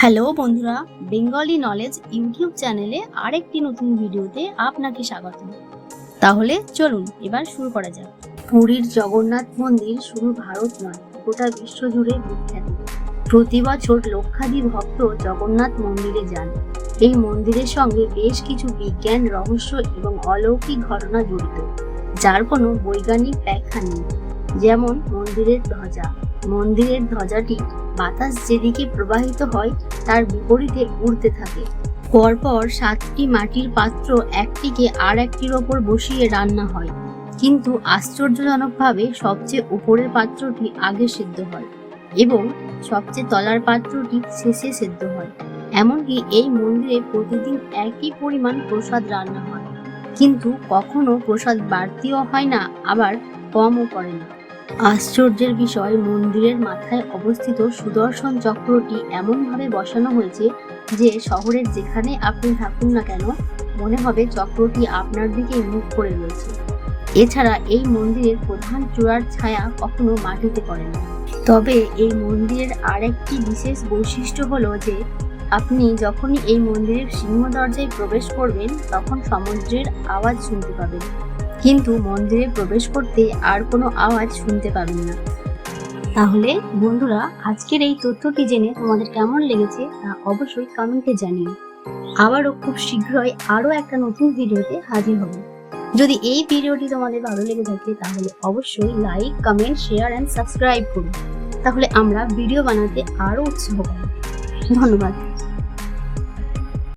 Hello বন্ধুরা, Bengali knowledge YouTube চ্যানেলে আরেকটি নতুন ভিডিওতে আপনাকে স্বাগত। তাহলে চলুন, এবার শুরু করা যাক। পুরীর জগন্নাথ মন্দির শুধু ভারত নয়, গোটা বিশ্ব জুড়ে বিখ্যাত। প্রতি বছর লক্ষাধিক ভক্ত জগন্নাথ মন্দিরে যান। এই মন্দিরের সঙ্গে বেশ কিছু বিজ্ঞান, রহস্য এবং অলৌকিক ঘটনা জড়িত, যার কোনো বৈজ্ঞানিক ব্যাখ্যা নেই। যেমন মন্দিরের ধ্বজা মন্দিরের ধ্বজাটি বাতাস যেদিকে প্রবাহিত হয়, তার বিপরীতে উড়তে থাকে। পরপর সাতটি মাটির পাত্র একটিকে আর একটির ওপর বসিয়ে রান্না হয়। কিন্তু আশ্চর্যজনকভাবে সবচেয়ে উপরের পাত্রটি আগে সেদ্ধ হয় এবং সবচেয়ে তলার পাত্রটি শেষে সেদ্ধ হয়। এমনকি এই মন্দিরে প্রতিদিন একই পরিমাণ প্রসাদ রান্না হয়। কিন্তু কখনো প্রসাদ বাড়তিও হয় না, আবার কমও করে না। আশ্চর্যের বিষয়, মন্দিরের মাথায় অবস্থিত সুদর্শন চক্রটি এমনভাবে বসানো হয়েছে যে শহরের যেখানে আপনি থাকুন না কেন, মনে হবে চক্রটি আপনার দিকে মুখ করে রয়েছে। এছাড়া এই মন্দিরের প্রধান চূড়ার ছায়া কখনো মাটিতে পড়ে না তবে এই মন্দিরের আরেকটি বিশেষ বৈশিষ্ট্য হলো যে, আপনি যখনই এই মন্দিরের সিংহ দরজায় প্রবেশ করবেন, তখন সমুদ্রের আওয়াজ শুনতে পাবেন। কিন্তু মন্দিরে প্রবেশ করতে আর কোনো আওয়াজ শুনতে পাবেন না। তাহলে বন্ধুরা, আজকের এই তথ্যটি জেনে তোমাদের কেমন লেগেছে তা অবশ্যই কমেন্টে জানিও। আবারও খুব শীঘ্রই আরও একটা নতুন ভিডিওতে হাজির হব। যদি এই ভিডিওটি তোমাদের ভালো লেগে থাকে, তাহলে অবশ্যই like, comment, share and subscribe করুন তাহলে আমরা ভিডিও বানাতে আরও উৎসাহ পাবো। ধন্যবাদ।